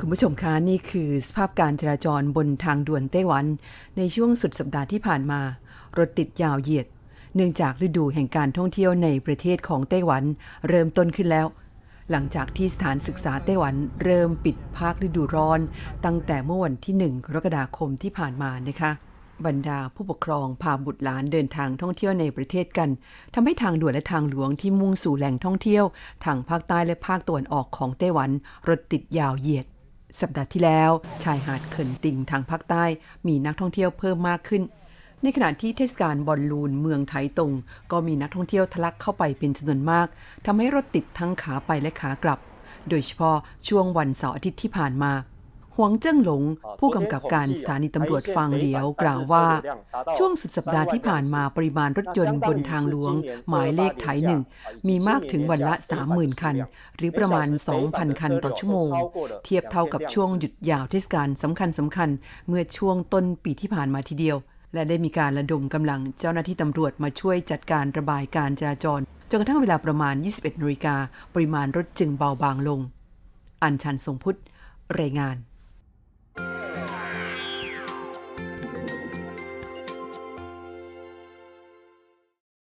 คุณผู้ชมคะนี่คือสภาพการจราจรบนทางด่วนไต้หวัน ในช่วงสุดสัปดาห์ที่ผ่านมา รถติดยาวเหยียด เนื่องจากฤดูแห่งการท่องเที่ยวในประเทศของไต้หวัน เริ่มต้นขึ้นแล้ว หลังจากที่สถานศึกษาไต้หวัน เริ่มปิดภาคฤดูร้อน ตั้งแต่เมื่อวันที่ 1 กรกฎาคมที่ผ่านมานะคะบรรดาผู้ปกครองพาบุตรหลานเดินทางท่องเที่ยวในประเทศกันทำให้ทางด่วนและทางหลวงที่มุ่งสู่แหล่งท่องเที่ยว ทางภาคใต้และภาคตะวันออกของไต้หวัน รถติดยาวเหยียด สัปดาห์ที่แล้ว ชายหาดเขินติงทางภาคใต้ มีนักท่องเที่ยวเพิ่มมากขึ้น ในขณะที่เทศกาลบอลลูนเมืองไทตงก็มีนักท่องเที่ยวทะลักเข้าไปเป็นจำนวนมากทำให้รถติดทั้งขาไปและขากลับ โดยเฉพาะช่วงวันเสาร์อาทิตย์ที่ผ่านมา หวงเจิ้งหลง ผู้กำกับการสถานีตำรวจฟางเหลียวกล่าวว่า ช่วงสุดสัปดาห์ที่ผ่านมาปริมาณรถยนต์บนทางหลวง หมายเลขไทยหนึ่ง มีมากถึงวันละ 30,000 คัน หรือประมาณ 2,000 คันต่อชั่วโมง เทียบเท่ากับช่วงหยุดยาวเทศกาลสำคัญสำคัญๆเมื่อช่วงต้นปีที่ผ่านมาทีเดียว และได้มีการระดมกำลังเจ้าหน้าที่ตำรวจมาช่วยจัดการระบายการจราจรจนกระทั่งเวลาประมาณ 21นาฬิกาปริมาณรถจึงเบาบางลง อัญชันทรงพุทธรายงาน